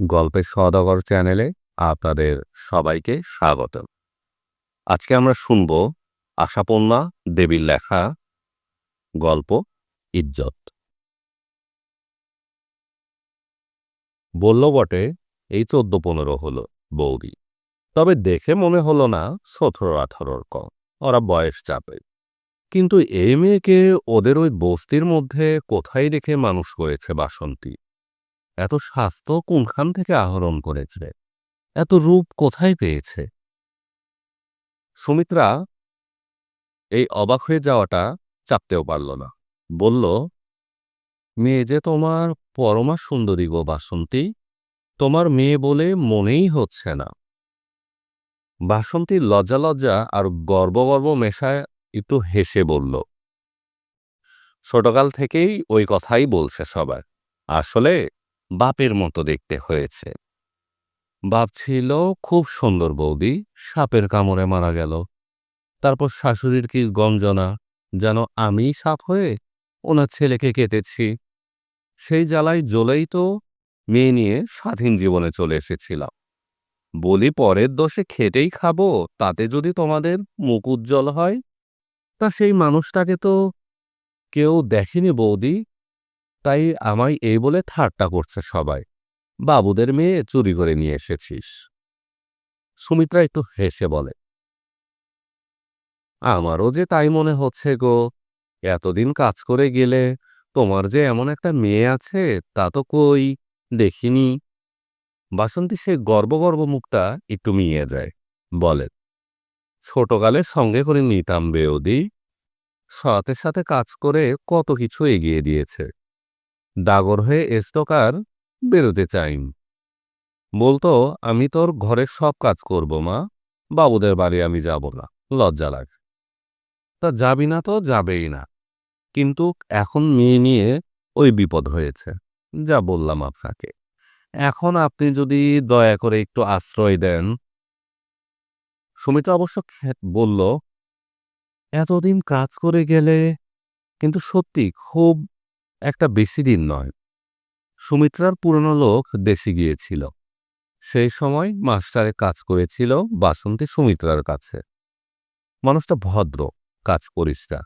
গল্পের সদাগর চ্যানেলে আপনাদের সবাইকে স্বাগত আজকে আমরা শুনব আশাপূর্ণা দেবীর লেখা গল্প ইজ্জত। বলল বটে, এই চোদ্দ পনেরো হলো বৌদি। তবে দেখে মনে হলো না সতেরো আঠারোর কম ওরা বয়স চাপে। কিন্তু এই মেয়েকে ওদের ওই বস্তির মধ্যে কোথায় রেখে মানুষ করেছে বাসন্তী? এত স্বাস্থ্য কোনখান থেকে আহরণ করেছে? এত রূপ কোথায় পেয়েছে? সুমিত্রা, এই অবাক হয়ে যাওয়াটা চাপতেও পারল না। বলল, মেয়ে যে তোমার পরমা সুন্দরী গো বাসন্তী, তোমার মেয়ে বলে মনেই হচ্ছে না। বাসন্তী লজ্জা লজ্জা আর গর্ব গর্ব মেশায় একটু হেসে বলল, ছোটকাল থেকেই ওই কথাই বলছে সবার আসলে বাপের মতো দেখতে হয়েছে। বাপ ছিল খুব সুন্দর বৌদি, সাপের কামড়ে মারা গেল। তারপর শাশুড়ির কি গঞ্জনা, যেন আমি সাপ হয়ে ওনার ছেলেকে কেটেছি। সেই জ্বালায় জ্বলেই তো মেয়ে নিয়ে স্বাধীন জীবনে চলে এসেছিলাম। বলি পরের দোষে খেটেই খাব, তাতে যদি তোমাদের মুখ উজ্জ্বল হয়। তা সেই মানুষটাকে তো কেউ দেখেনি বৌদি। তাই আমায় এই বলে ঠাট্টা করছে সবাই। বাবুদের মেয়ে, চুরি করে নিয়ে এসেছিস। সুমিত্রা একটু হেসে বলে, আমারও যে তাই মনে হচ্ছে গো। এতদিন কাজ করে গেলে তোমার যে এমন একটা মেয়ে আছে, তা তো কই, দেখিনি। বাসন্তী সে গর্ব গর্ব মুখটা একটু মিয়ে যায়, বলে ছোটকালে সঙ্গে করে নিতাম বেওদি সাথে সাথে কাজ করে কত কিছু এগিয়ে দিয়েছে। ডাগর হয়ে এস্তকার বেরোতে চাইম। বলতো, আমি তোর ঘরের সব কাজ করব, মা। বাবুদের বাড়ি আমি যাব না। লজ্জা লাগে। তা যাবি না তো যাবেই না। কিন্তু এখন মেয়ে নিয়ে ওই বিপদ হয়েছে। যা বললাম আপনাকে। এখন আপনি যদি দয়া করে একটু আশ্রয় দেন। সুমিতা অবশ্য বলল, এতদিন কাজ করে গেলে কিন্তু সত্যি খুব একটা বেশি দিন নয়। সুমিত্রার পুরনো লোক দেশে গিয়েছিল। সেই সময় মাস্টারে কাজ করেছিল বাসন্তী সুমিত্রার কাছে। মানুষটা ভদ্র, কাজ করিসটা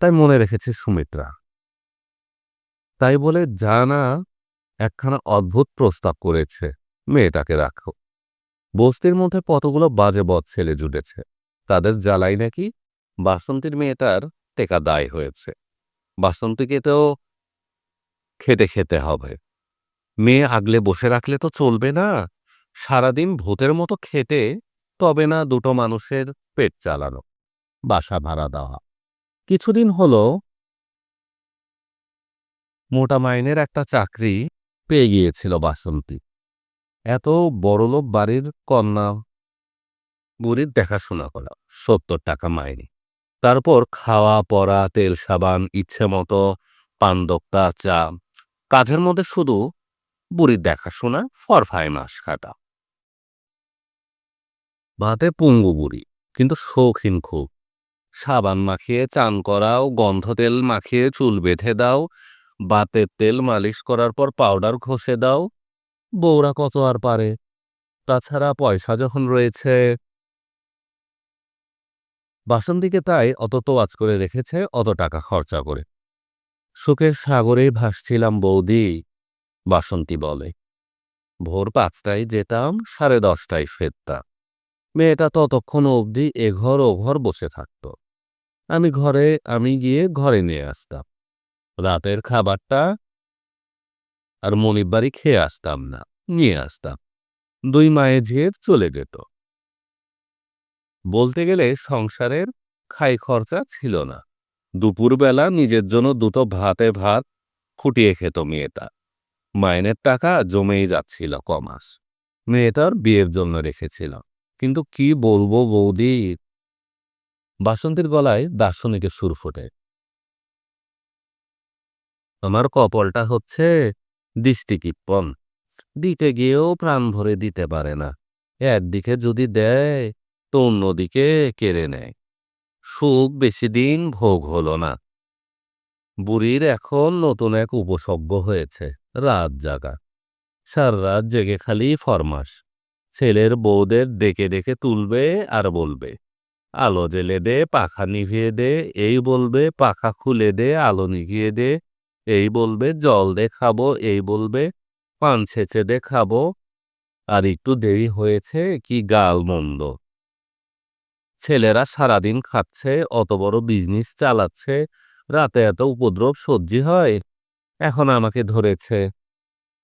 তাই মনে রেখেছে সুমিত্রা। তাই বলে যা না একখানা অদ্ভুত প্রস্তাব করেছে, মেয়েটাকে রাখো। বস্তির মধ্যে কতগুলো বাজে বদ ছেলে জুটেছে। তাদের জ্বালাই নাকি বাসন্তীর মেয়েটার টেকা দায় হয়েছে। বাসন্তীকে তো খেতে খেতে হবে। মেয়ে আগলে বসে রাখলে তো চলবে না। সারাদিন ভূতের মতো খেতে তবে না দুটো মানুষের পেট চালানো, বাসা ভাড়া দেওয়া। কিছুদিন হল মোটা মাইনের একটা চাকরি পেয়ে গিয়েছিল বাসন্তী। এত বড়লোক বাড়ির কন্যা, বুড়ির দেখাশোনা করা, সত্তর টাকা মাইনে। তারপর খাওয়া পরা তেল, সাবান, ইচ্ছে মতো পানদক্তা, চা কাজের মধ্যে শুধু বুড়ির দেখাশোনা, ফরফায় মাস কাটা। ভাতে পুঙ্গু বুড়ি, কিন্তু শৌখিন খুব। সাবান মাখিয়ে চান করাও, গন্ধ তেল মাখিয়ে চুল বেঁধে দাও, বাতের তেল মালিশ করার পর পাউডার ঘষে দাও। বউরা কত আর পারে? তাছাড়া পয়সা যখন রয়েছে। বাসন্তীকে তাই অত তোয়াজ করে রেখেছে অত টাকা খরচা করে। সুখের সাগরেই ভাসছিলাম বৌদি, বাসন্তী বলে। ভোর পাঁচটায় যেতাম, সাড়ে দশটায় ফেরতাম। মেয়েটা ততক্ষণ অবধি এঘর ওঘর বসে থাকত। আমি ঘরে, আমি গিয়ে ঘরে নিয়ে আসতাম। রাতের খাবারটা আর বাড়ি খেয়ে আসতাম না, নিয়ে আসতাম। দুই মায়ে ঝিয়ে চলে যেত। বলতে গেলে সংসারের খাই খরচা ছিল না। দুপুরবেলা নিজের জন্য দুটো ভাতে ভাত ফুটিয়ে খেত মেয়েটা। মাইনের টাকা জমেই যাচ্ছিল কমাস। মেয়েটার বিয়ের জন্য রেখেছিল। কিন্তু কি বলব বৌদি? বাসন্তীর গলায় দার্শনিকের সুর ফোটে। আমার কপালটা হচ্ছে দৃষ্টিকিপন দিতে গিয়েও প্রাণ ভরে দিতে পারে না। একদিকে যদি দেয়, তো অন্যদিকে কেড়ে নেয়। সুখ বেশি দিন ভোগ হল না। বুড়ির এখন নতুন এক উপসর্গ হয়েছে, রাত জাগা। সারা রাত জেগে খালি ফরমাস ছেলের বউদের ডেকে ডেকে তুলবে আর বলবে, আলো জেলে দে, পাখা নিভিয়ে দে, এই বলবে, পাখা খুলে দে, আলো নিভিয়ে দে, এই বলবে, জল দে খাব, এই বলবে, পান ছেঁচে দে খাব। আর একটু দেরি হয়েছে কি গাল মন্দ। ছেলেরা সারাদিন খাচ্ছে, অত বড় বিজনেস চালাচ্ছে, রাতে এত উপদ্রব সহ্যি হয়। এখন আমাকে ধরেছে,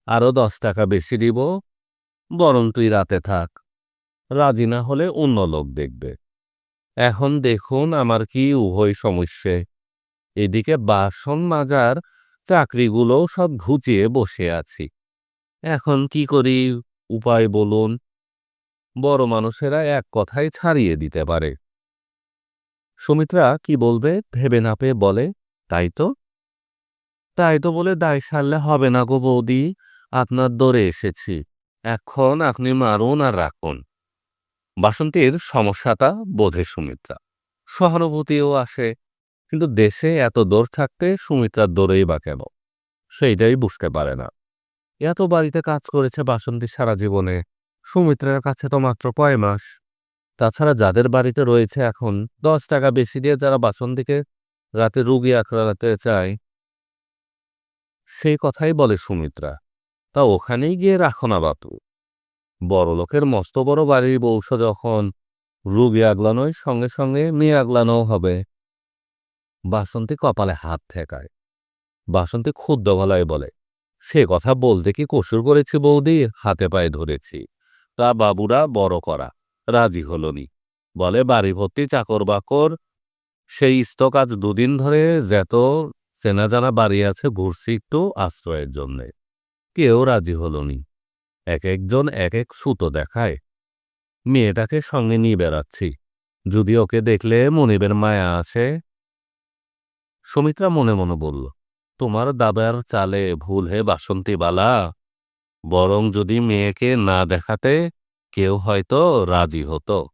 আরও দশ টাকা বেশি দিব, বরং তুই রাতে থাক। রাজি না হলে অন্য লোক দেখবে। এখন দেখুন আমার কি উভয় সমস্যে। এদিকে বাসন মাজার, চাকরিগুলোও সব ঘুচিয়ে বসে আছি। এখন কি করি? উপায় বলুন। বড় মানুষেরা এক কথায় ছাড়িয়ে দিতে পারে। সুমিত্রা কি বলবে, ভেবে না পেয়ে বলে, তাই তো? তাই তো বলে দায় সারলে হবে না গো বৌদি, আপনার দরে এসেছি, এখন আপনি মারুন আর রাখুন। বাসন্তীর সমস্যাটা বোধে সুমিত্রা। সহানুভূতিও আসে, কিন্তু দেশে এত দৌড় থাকতে সুমিত্রার দৌড়েই বা কেন? সেইটাই বুঝতে পারে না। এত বাড়িতে কাজ করেছে বাসন্তী সারা জীবনে। সুমিত্রার কাছে তো মাত্র কয় মাস। তাছাড়া যাদের বাড়িতে রয়েছে এখন, দশ টাকা বেশি দিয়ে যারা বাসন্তীকে রাতে রুগী আঁকড়াতে চায়। সেই কথাই বলে সুমিত্রা। তা ওখানেই গিয়ে রাখো না বাপু। বড় লোকের মস্ত বড় বাড়ির বংশ যখন রুগী আগলানোই সঙ্গে সঙ্গে মেয়ে আগলানোও হবে। বাসন্তী কপালে হাত ঠেকায়। বাসন্তী ক্ষুদ্র গলায় বলে, সে কথা বলতে কি কসুর করেছি বৌদি? হাতে পায়ে ধরেছি। তা বাবুরা বড় করা। রাজি হলনি। বলে, বাড়ি ভর্তি চাকর বাকর, সেই স্তক আজ দুদিন ধরে যেত, চেনা জানা বাড়ি আছে, ঘুরছি একটু আশ্রয়ের জন্যে। কেউ রাজি হলনি। এক একজন এক এক সুতো দেখায়। মেয়েটাকে সঙ্গে নিয়ে বেড়াচ্ছি। যদি ওকে দেখলে মনিবের মায়া আছে সুমিত্রা মনে মনে বলল, তোমার দাদার চালে ভুল হে বাসন্তীবালা বরং যদি মেয়েকে না দেখাতে কেউ হয়তো রাজি হতো।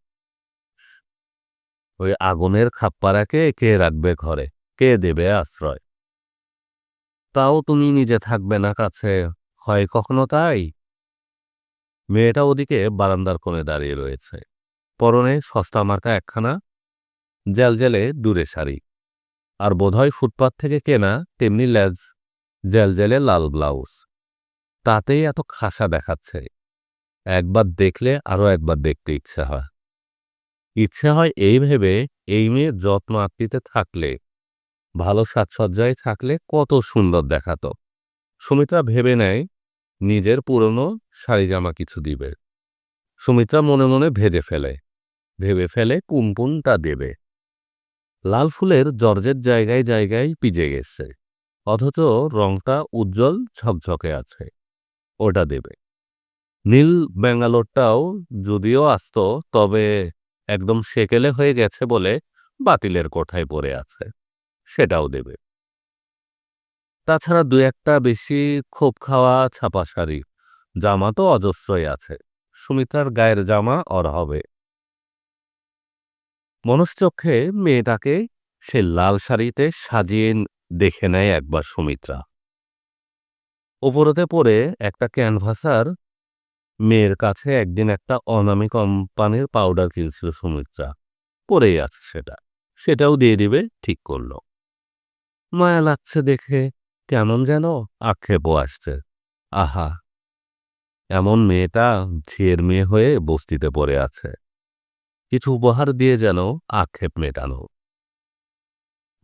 ওই আগুনের খাপ্পারাকে কে রাখবে ঘরে? কে দেবে আশ্রয়? তাও তুমি নিজে থাকবে না কাছে, হয় কখনো তাই? মেয়েটা ওদিকে বারান্দার কোণে দাঁড়িয়ে রয়েছে। পরনে সস্তা মার্কা একখানা জেলজেলে দূরে শাড়ি। আর বোধহয় ফুটপাত থেকে কেনা তেমনি লেজ জেলজেলে লাল ব্লাউজ। তাতেই এত খাসা দেখাচ্ছে। একবার দেখলে আরও একবার দেখতে ইচ্ছে হয়। ইচ্ছে হয় এই ভেবে এই মেয়ে যত্ন আত্মীতে থাকলে, ভালো সাজসজ্জায় থাকলে কত সুন্দর দেখাত। সুমিত্রা ভেবে নেয়, নিজের পুরনো শাড়ি জামা কিছু দিবে। সুমিত্রা মনে মনে ভেজে ফেলে। ভেবে ফেলে কুমকুনটা দেবে। লাল ফুলের জর্জের জায়গায় জায়গায় পিজে গেছে। অথচ রংটা উজ্জ্বল ঝকঝকে আছে। ওটা দেবে। নীল ব্যাঙ্গালোরটাও যদিও আসত, তবে একদম সেকেলে হয়ে গেছে বলে বাতিলের কোঠায় পড়ে আছে। সেটাও দেবে। তাছাড়া দু একটা বেশি খোপ খাওয়া ছাপা শাড়ি, জামা তো অজস্রই আছে। সুমিত্রার গায়ের জামা অর হবে। মনশ্চক্ষে মেয়েটাকে সে লাল শাড়িতে সাজিয়ে দেখে নেয় একবার সুমিত্রা। ওপরতে পরে একটা ক্যানভাসার মেয়ের কাছে একদিন একটা অনামী কোম্পানির পাউডার কিনছিল সুমিত্রা। পরেই আছে সেটা। সেটাও দিয়ে দিবে, ঠিক করল। মায়া লাগছে দেখে, কেমন যেন আক্ষেপও আসছে। আহা! এমন মেয়েটা ঝিয়ের মেয়ে হয়ে বস্তিতে পড়ে আছে। কিছু উপহার দিয়ে যেন আক্ষেপ মেটানো।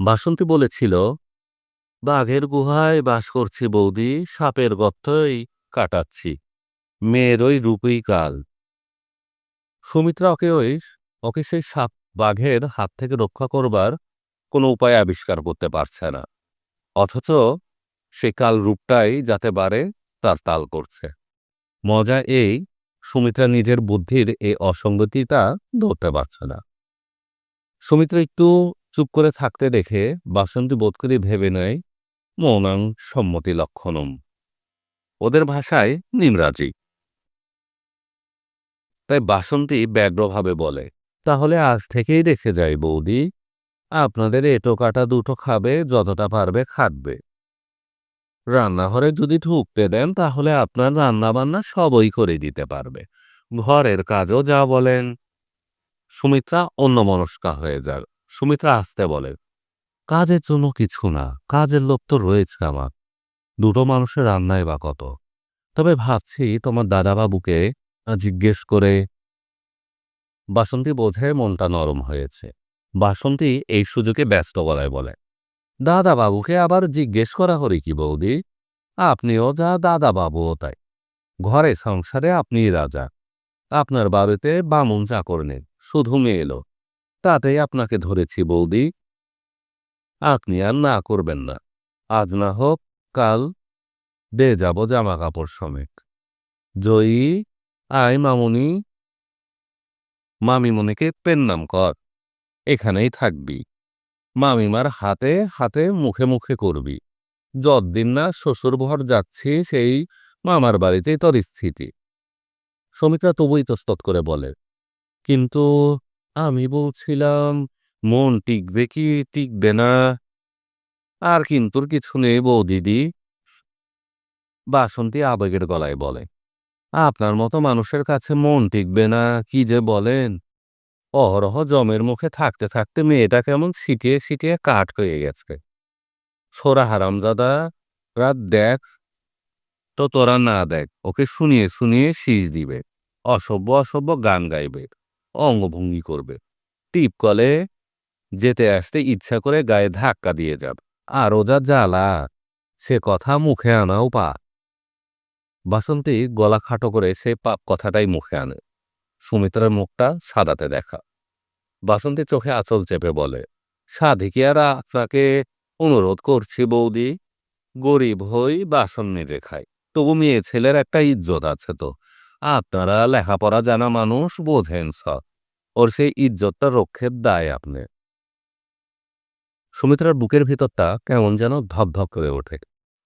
বাসন্তী বলেছিল বাঘের গুহায় বাস করছি বৌদি, সাপের গর্তই কাটাচ্ছি। মেয়ের ওই রূপই কাল। সুমিত্রা, ওকে ওই, ওকে সেই সাপ বাঘের হাত থেকে রক্ষা করবার কোনো উপায় আবিষ্কার করতে পারছে না। অথচ সে কাল রূপটাই যাতে বাড়ে, তার তাল করছে। মজা এই, সুমিত্রা নিজের বুদ্ধির এই অসঙ্গতিটা ধরতে পারছে না। সুমিত্রা একটু চুপ করে থাকতে দেখে বাসন্তী বোধ করে ভেবে নেয় মৌনাং সম্মতি লক্ষণম। ওদের ভাষায় নিমরাজি। তাই বাসন্তী ব্যগ্রভাবে বলে, তাহলে আজ থেকেই রেখে যাই বৌদি, আপনাদের এটো কাটা দুটো খাবে, যতটা পারবে খাটবে। রান্নাঘরে যদি ঢুকতে দেন, তাহলে আপনার রান্নাবান্না সবই করে দিতে পারবে। ঘরের কাজও যা বলেন। সুমিত্রা অন্যমনস্কা হয়ে যাক। সুমিত্রা আসতে বলে কাজের জন্য কিছু না, কাজের লোক তো রয়েছে আমার। দুটো মানুষের রান্নায় বা কত। তবে ভাবছি তোমার দাদাবাবুকে জিজ্ঞেস করে বাসন্তী বোঝে মনটা নরম হয়েছে। বাসন্তী এই সুযোগে ব্যস্ত গলায় বলে, দাদাবাবুকে আবার জিজ্ঞেস করা হরি কি বৌদি? আপনিও যা দাদাবাবুও তাই। ঘরে সংসারে আপনিই রাজা। আপনার বাড়িতে বামুন চাকর নেই, শুধু মেয়ে এলো তাতেই আপনাকে ধরেছি বৌদি। আপনি আর না করবেন না। আজ না হোক, কাল দে যাব জামা কাপড় সমেত। জয়ী, আয় মামুনি। মামিমনিকে পেন নাম কর। এখানেই থাকবি। মামিমার হাতে হাতে, মুখে মুখে করবি। যতদিন না শ্বশুর ঘর যাচ্ছি, সেই মামার বাড়িতেই তোর স্থিতি। সমিত্রা তবু ইতস্তত করে বলে, কিন্তু আমি বলছিলাম মন টিকবে কি টিকবে না? আর কিন্তুর কিছু নেই বৌদিদি। বাসন্তী আবেগের গলায় বলে, আপনার মতো মানুষের কাছে মন টিকবে না, কি যে বলেন? অহরহ জমের মুখে থাকতে থাকতে মেয়েটা কেমন ছিটিয়ে ছিটিয়ে কাঠ হয়ে গেছে। সোরা হারামজাদা রাত দেখ, তো তোরা না দেখ, ওকে শুনিয়ে শুনিয়ে শীষ দিবে, অসভ্য অসভ্য গান গাইবে, অঙ্গভঙ্গি করবে টিপ কলে যেতে আসতে ইচ্ছা করে গায়ে ধাক্কা দিয়ে যাবে। আরও যা জ্বালা, সে কথা মুখে আনাও পা। বাসন্তী গলা খাটো করে সে পাপ কথাটাই মুখে আনে। সুমিত্রার মুখটা সাদাতে দেখা। বাসন্তী চোখে আঁচল চেপে বলে সাধিকিয়ারা আপনাকে অনুরোধ করছি বৌদি? গরিব হই বাসন নিজে খাই। তবু মেয়ে ছেলের একটা ইজ্জত আছে তো। আপনারা লেখাপড়া জানা মানুষ বোঝেন সব। ওর সেই ইজ্জতটা রক্ষের দায় আপনি। সুমিত্রার বুকের ভিতরটা কেমন যেন ধপধপ করে ওঠে।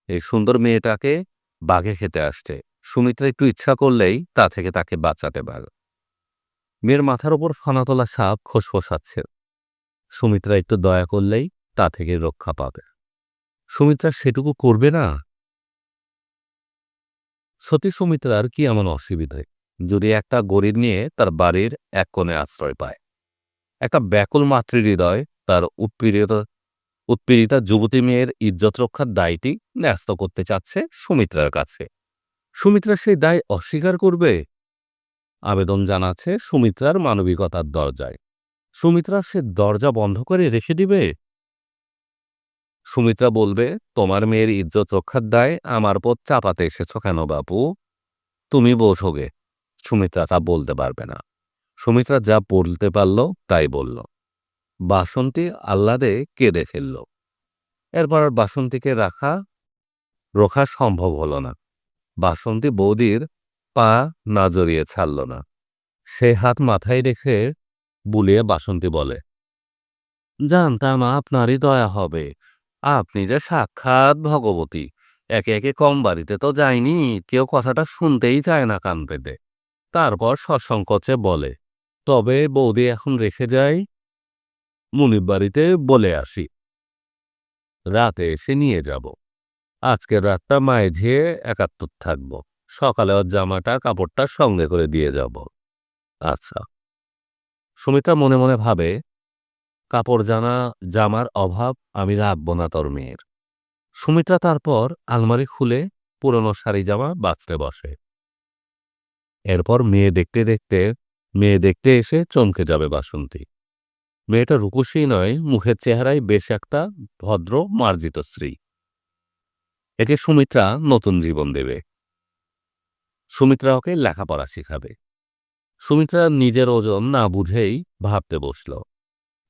এই সুন্দর মেয়েটাকে বাঘে খেতে আসছে। সুমিত্রা একটু ইচ্ছা করলেই তা থেকে তাকে বাঁচাতে পারে। মেয়ের মাথার ওপর ফানাতলা সাপ খসখসাচ্ছে। সুমিত্রা একটু দয়া করলেই তা থেকে রক্ষা পাবে। সুমিত্রা, সেটুকু করবে না? সতী সুমিত্রার কি এমন অসুবিধে? যদি একটা গরিব নিয়ে তার বাড়ির এক কোণে আশ্রয় পায়। একটা ব্যাকুল মাতৃহৃদয় তার উৎপীড়িত উৎপীড়িতা যুবতী মেয়ের ইজ্জত রক্ষার দায়টি ন্যস্ত করতে চাচ্ছে সুমিত্রার কাছে। সুমিত্রা সেই দায় অস্বীকার করবে? আবেদন জানাচ্ছে সুমিত্রার মানবিকতার দরজায়। সুমিত্রা সে দরজা বন্ধ করে রেখে দিবে? সুমিত্রা বলবে, তোমার মেয়ের ইজ্জত রক্ষার দায় আমার পথ চাপাতে এসেছ কেন বাপু? তুমি বোঝোগে। সুমিত্রা তা বলতে পারবে না। সুমিত্রা যা বলতে পারল, তাই বলল। বাসন্তী আহ্লাদে কেঁদে ফেলল। এরপর আর বাসন্তীকে রাখা, রোখা সম্ভব হল না। বাসন্তী বৌদির পা না জড়িয়ে ছাড়ল না। সে হাত মাথায় রেখে বুলিয়ে বাসন্তী বলে জানতাম আপনারই দয়া হবে। আপনি যে সাক্ষাৎ ভগবতী, একে একে কম বাড়িতে তো যায়নি কেউ কথাটা শুনতেই চায় না কান পেতে। তারপর সসংকোচে বলে, তবে বৌদি এখন রেখে যাই মুনির বাড়িতে বলে আসি। রাতে এসে নিয়ে যাব। আজকের রাতটা মায়ে ঝিয়ে একাত্তর থাকব। সকালে ওর জামাটা, কাপড়টা সঙ্গে করে দিয়ে যাব। আচ্ছা। সুমিত্রা মনে মনে ভাবে, কাপড় জানা জামার অভাব আমি রাখব না তোর মেয়ের। সুমিত্রা তারপর আলমারি খুলে পুরনো শাড়ি জামা বাঁচতে বসে। এরপর মেয়ে দেখতে দেখতে, মেয়ে দেখতে এসে চমকে যাবে বাসন্তী। মেয়েটা রূপসী নয়, মুখের চেহারায় বেশ একটা ভদ্র, মার্জিত স্ত্রী। একে সুমিত্রা নতুন জীবন দেবে। সুমিত্রা ওকে লেখাপড়া শিখাবে। সুমিত্রা নিজের ওজন না বুঝেই ভাবতে বসল।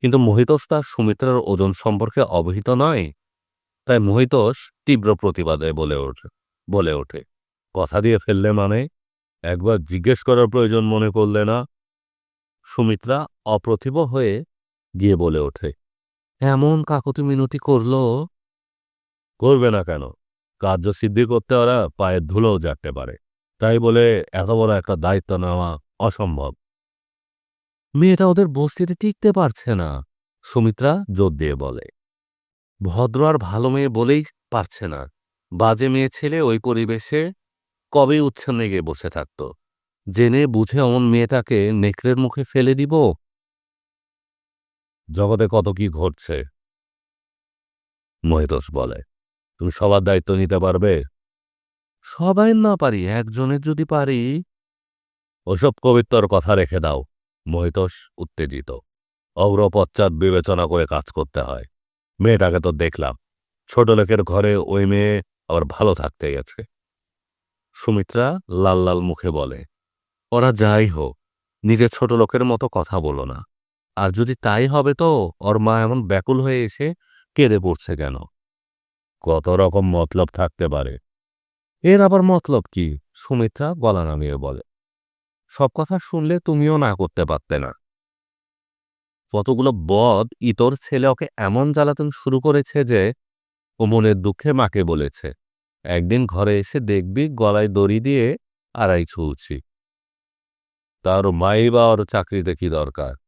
কিন্তু মহিতোষ তার সুমিত্রার ওজন সম্পর্কে অবহিত নয়, তাই মহিতোষ তীব্র প্রতিবাদে বলে ওঠে বলে ওঠে, কথা দিয়ে ফেললে মানে? একবার জিজ্ঞেস করার প্রয়োজন মনে করলে না? সুমিত্রা অপ্রতিভ হয়ে গিয়ে বলে ওঠে, এমন কাকতি মিনতি করল? করবে না কেন। কার্যসিদ্ধি করতে ওরা পায়ের ধুলোও জাগতে পারে। তাই বলে এত বড় একটা দায়িত্ব নেওয়া অসম্ভব। মেয়েটা ওদের বস্তিতে টিকতে পারছে না। সুমিত্রা জোর দিয়ে বলে। ভদ্র আর ভালো মেয়ে বলেই পারছে না। বাজে মেয়ে ছেলে ওই পরিবেশে কবে উচ্ছন্নে গিয়ে বসে থাকত। জেনে বুঝে অমন মেয়েটাকে নেকড়ের মুখে ফেলে দিব জগতে কত কি ঘটছে? মহিতোষ বলে তুমি সবার দায়িত্ব নিতে পারবে? সবাই না পারি একজনের যদি পারি। ওসব কবিত্বর কথা রেখে দাও মহিতোষ উত্তেজিত। অগ্রপশ্চাৎ বিবেচনা করে কাজ করতে হয়। মেয়েটাকে তো দেখলাম ছোট লোকের ঘরে ওই মেয়ে আবার ভালো থাকতে গেছে সুমিত্রা লাল লাল মুখে বলে ওরা যাই হোক নিজের ছোট লোকের মতো কথা বলো না। আর যদি তাই হবে তো ওর মা এমন ব্যাকুল হয়ে এসে কেঁদে পড়ছে কেন? কত রকম মতলব থাকতে পারে। এর আবার মতলব কি? সুমিত্রা গলা নামিয়ে বলে। সব কথা শুনলে তুমিও না করতে পারতে না। কতগুলো বদ ইতর ছেলে ওকে এমন জ্বালাতন শুরু করেছে যে ও মনের দুঃখে মাকে বলেছে। একদিন ঘরে এসে দেখবি গলায় দড়ি দিয়ে আড়াই ছুলছি তার মাই বা ওর চাকরিতে কি দরকার?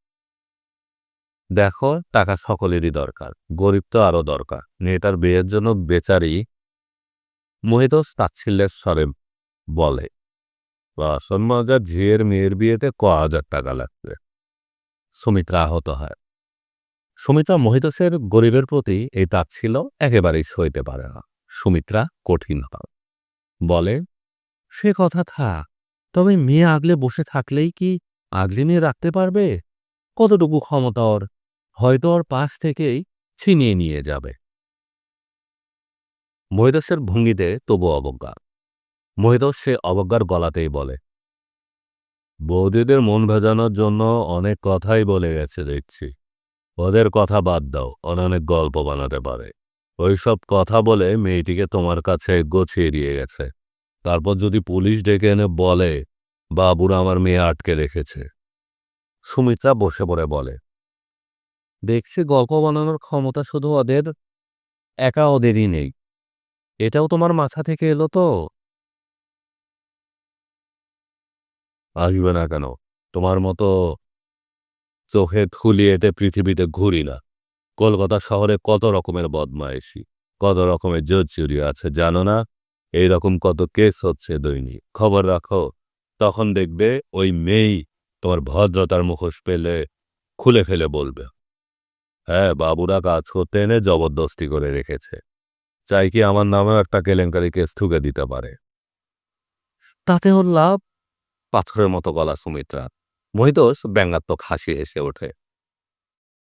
দেখো, টাকা সকলেরই দরকার, গরিব তো আরও দরকার। মেয়েটার বিয়ের জন্য বেচারি মোহিতোষ তাচ্ছিল্যের স্বরে বলে, বাসন মাজা ঝিয়ের মেয়ের বিয়েতে ক হাজার টাকা লাগবে? সুমিত্রা আহত হয়। সুমিত্রা মোহিতোষের গরিবের প্রতি এই তাচ্ছিল একেবারেই সইতে পারে না। সুমিত্রা কঠিন হয়। বলে, সে কথা থাক, তবে মেয়ে আগলে বসে থাকলেই কি আগলে নিয়ে রাখতে পারবে? কতটুকু ক্ষমতা ওর? হয়তো ওর পাশ থেকেই ছিনিয়ে নিয়ে যাবে। মহিদাসের ভঙ্গিতে তবু অবজ্ঞা। মহিদাস সে অবজ্ঞার গলাতেই বলে, বৌদিদের মন ভেজানোর জন্য অনেক কথাই বলে গেছে দেখছি। ওদের কথা বাদ দাও, অনেক গল্প বানাতে পারে। ওইসব কথা বলে মেয়েটিকে তোমার কাছে গোছিয়ে দিয়ে গেছে। তারপর যদি পুলিশ ডেকে এনে বলে, বাবুরা আমার মেয়ে আটকে রেখেছে। সুমিত্রা বসে পড়ে বলে দেখছি গল্প বানানোর ক্ষমতা শুধু ওদের একা ওদেরই নেই। এটাও তোমার মাথা থেকে এলো তো? আসবে না কেন? তোমার মতো চোখে থুলি এতে পৃথিবীতে ঘুরি না। কলকাতা শহরে কত রকমের বদমাইশি, কত রকমের জোর চুরি আছে জানো না? এইরকম কত কেস হচ্ছে দৈনিক। খবর রাখো, তখন দেখবে ওই মেয়েই তোমার ভদ্রতার মুখোশ পেলে খুলে ফেলে বলবে। হ্যাঁ বাবুরা কাজ করতে এনে জবরদস্তি করে রেখেছে। চাই কি আমার নামেও একটা কেলেঙ্কারি কেস ঠুকে দিতে পারে। তাতে ওর লাভ? পাথরের মতো গলা সুমিত্রা। মহিতোষ ব্যঙ্গাত্মক হাসি এসে ওঠে।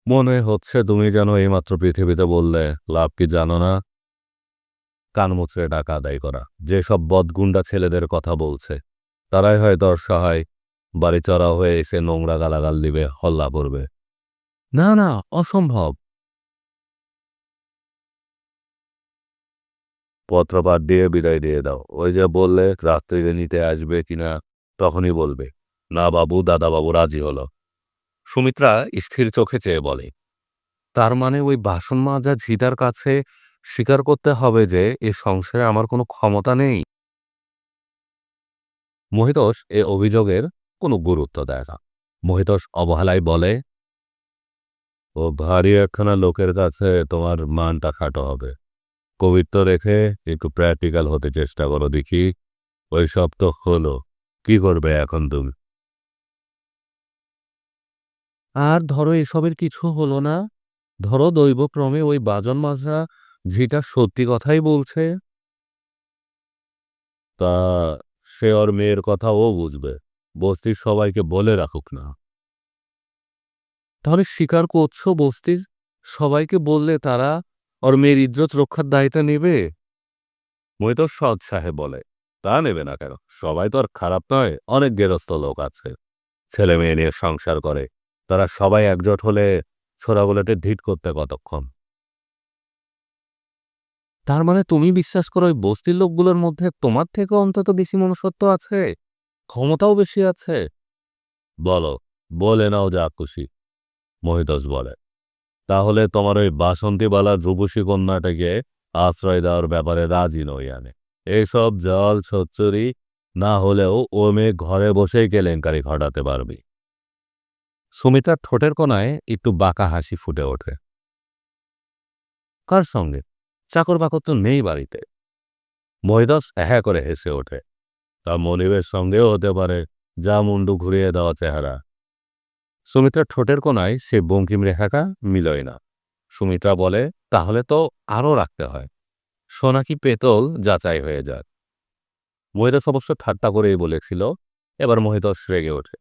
মনে হচ্ছে তুমি যেন এইমাত্র পৃথিবীতে বললে লাভ কি জানো না? কান মুচড়ে টাকা আদায় করা। যেসব বদগুন্ডা ছেলেদের কথা বলছে তারাই হয়তো অসহায় বাড়ি চড়া হয়ে এসে নোংরা গালাগাল দিবে হল্লা করবে। না না, অসম্ভব। পত্রপাঠ দিয়ে বিদায় দিয়ে দাও। ওই যে বললে, রাত্রিরে নিতে আসবে কিনা তখনই বলবে। না, বাবু, দাদাবাবু রাজি হলো। সুমিত্রা স্থির চোখে চেয়ে বলে, তার মানে ওই বাসন মাজা ঝিটার কাছে স্বীকার করতে হবে যে, এ সংসারে আমার কোনো ক্ষমতা নেই। মহিতোষ এ অভিযোগের কোনো গুরুত্ব দেয় না। মহিতোষ অবহেলায় বলে ও ভারী একখানা লোকের কাছে তোমার মানটা খাটো হবে। কবিত্ব রেখে একটু প্র্যাকটিক্যাল হতে চেষ্টা করো দেখি ওই সব তো হলো কি করবে এখন তুমি? আর ধরো এসবের কিছু হলো না। ধরো দৈবক্রমে ওই বাজন মাজরা ঝিটা সত্যি কথাই বলছে। তা সে ওর মেয়ের কথা ও বুঝবে। বস্তির সবাইকে বলে রাখুক না। তাহলে স্বীকার করছ বস্তির সবাইকে বললে তারা ওর মেয়ের ইজ্জত রক্ষার দায়িত্ব নেবে? মই তো সৎ সাহেব বলে তা নেবে না কেন? সবাই তো আর খারাপ নয় অনেক গেরস্ত লোক আছে। ছেলে মেয়ে নিয়ে সংসার করে তারা সবাই একজোট হলে ছোড়াগুলোতে ঢিট করতে কতক্ষণ? তার মানে তুমি বিশ্বাস করো ওই বস্তির লোকগুলোর মধ্যে তোমার থেকে অন্তত বেশি মনুষ্যত্ব আছে? ক্ষমতাও বেশি আছে? বলো বলে নাও যা খুশি। মহিতোষ বলে। তাহলে তোমার ওই বাসন্তীবালার রূপসী কন্যাটাকে আশ্রয় দেওয়ার ব্যাপারে রাজি নই আমি। এইসব জল ছচ্চরি না হলেও ও মেয়ে ঘরে বসেই কেলেঙ্কারি ঘটাতে পারবি। সুমিতার ঠোঁটের কোনায় একটু বাঁকা হাসি ফুটে ওঠে। কার সঙ্গে? চাকর বাকর তো নেই বাড়িতে। মহিদাস হ্যাঁ করে হেসে ওঠে। তা মনিবের সঙ্গেও হতে পারে। যা মুন্ডু ঘুরিয়ে দেওয়া চেহারা। সুমিত্রার ঠোঁটের কোনায় সে বঙ্কিম রেখাটা মিলয় না। সুমিত্রা বলে তাহলে তো আরও রাখতে হয়। সোনা কি পেতল? যাচাই হয়ে যাক। মহিদাস অবশ্য ঠাট্টা করেই বলেছিল এবার মহিদাস রেগে ওঠে।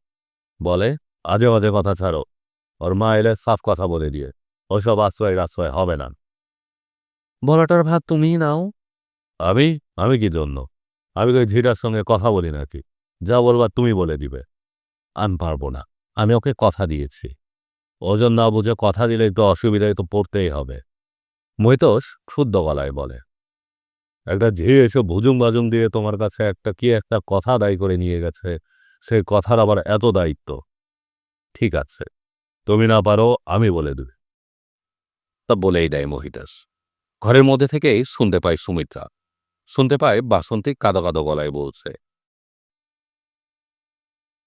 বলে আজে বাজে কথা ছাড়ো। ওর মা এলে সাফ কথা বলে দিয়ে। ওসব আশ্রয় আশ্রয় হবে না। বলাটার ভাত তুমিই নাও। আমি? আমি কি জন্য? আমি তো ঝিরার সঙ্গে কথা বলি নাকি। যা বলবার তুমি বলে দিবে। আমি পারব না। আমি ওকে কথা দিয়েছি। ওজন না বুঝে কথা দিলে একটু অসুবিধায় তো পড়তেই হবে। মৈতোষ ক্ষুদ্র গলায় বলে, একটা ঝি এসে ভুজুং বাজুং দিয়ে তোমার কাছে একটা কি একটা কথা দায়ী করে নিয়ে গেছে সেই কথার আবার এত দায়িত্ব। ঠিক আছে, তুমি না পারো আমি বলে দেবে। তা বলেই দেয় মহিদাস ঘরের মধ্যে থেকেই শুনতে পায় সুমিত্রা। শুনতে পায় বাসন্তী কাদো কাদো গলায় বলছে,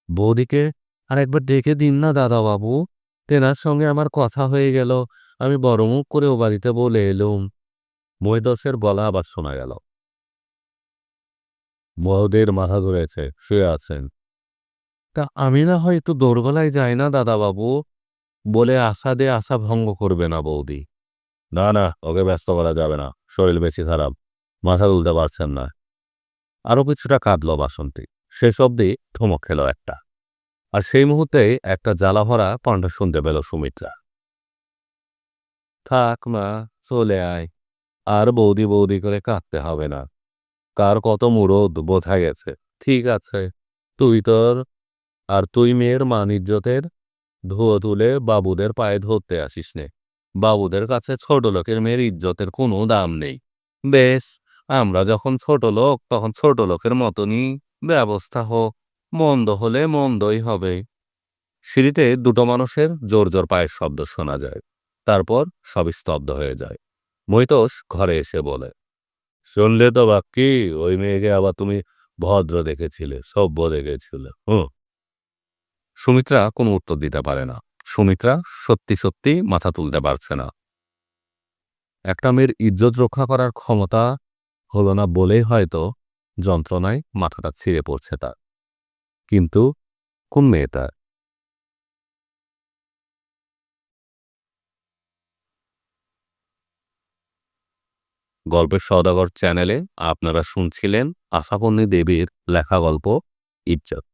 বৌদিকে আর একবার ডেকে দিন না দাদা বাবু তেনার সঙ্গে আমার কথা হয়ে গেল। আমি বড় মুখ করে ও বাড়িতে বলে এলুম। মহিদসের বলা আবার শোনা গেল। মহদের মাথা ধরেছে, শুয়ে আছেন। তা আমি না হয় একটু দোরগলায় যাই না দাদা বাবু বলে আশা দে আশা ভঙ্গ করবে না বৌদি। না না, ওকে ব্যস্ত করা যাবে না। শরীর বেশি খারাপ। মাথা তুলতে পারছেন না। আরও কিছুটা কাঁদল বাসন্তী। শেষ অবধি থমক খেল একটা। আর সেই মুহূর্তে একটা জ্বালা ভরা কণ্ঠ শুনতে পেল সুমিত্রা। থাক মা, চলে আয়। আর বৌদি বৌদি করে কাঁদতে হবে না। কার কত মুরদ, বোঝা গেছে। ঠিক আছে। তুই তোর আর তুই মেয়ের মান ইজ্জতের ধুয়ো তুলে বাবুদের পায়ে ধরতে আসিস নে। বাবুদের কাছে ছোট লোকের মেয়ের ইজ্জতের কোনো দাম নেই। বেশ, আমরা যখন ছোট লোক, তখন ছোট লোকের মতনই ব্যবস্থা হোক। মন্দ হলে মন্দই হবে। সিঁড়িতে দুটো মানুষের জোর জোর পায়ের শব্দ শোনা যায়। তারপর সব স্তব্ধ হয়ে যায়। মৈতোষ ঘরে এসে বলে, শুনলে তো বাক্কি, ওই মেয়েকে আবার তুমি ভদ্র দেখেছিলে, সভ্য দেখেছিলে, হুঁ? সুমিত্রা কোনো উত্তর দিতে পারে না। সুমিত্রা সত্যি সত্যি মাথা তুলতে পারছে না। একটা মেয়ের ইজ্জত রক্ষা করার ক্ষমতা হলো না বলেই হয়তো যন্ত্রণায় মাথাটা ছিঁড়ে পড়ছে তার। কিন্তু কোন মেয়েটা গল্পের সদাগর চ্যানেলে আপনারা শুনছিলেন আশাপন্নী দেবীর লেখা গল্প ইজ্জত।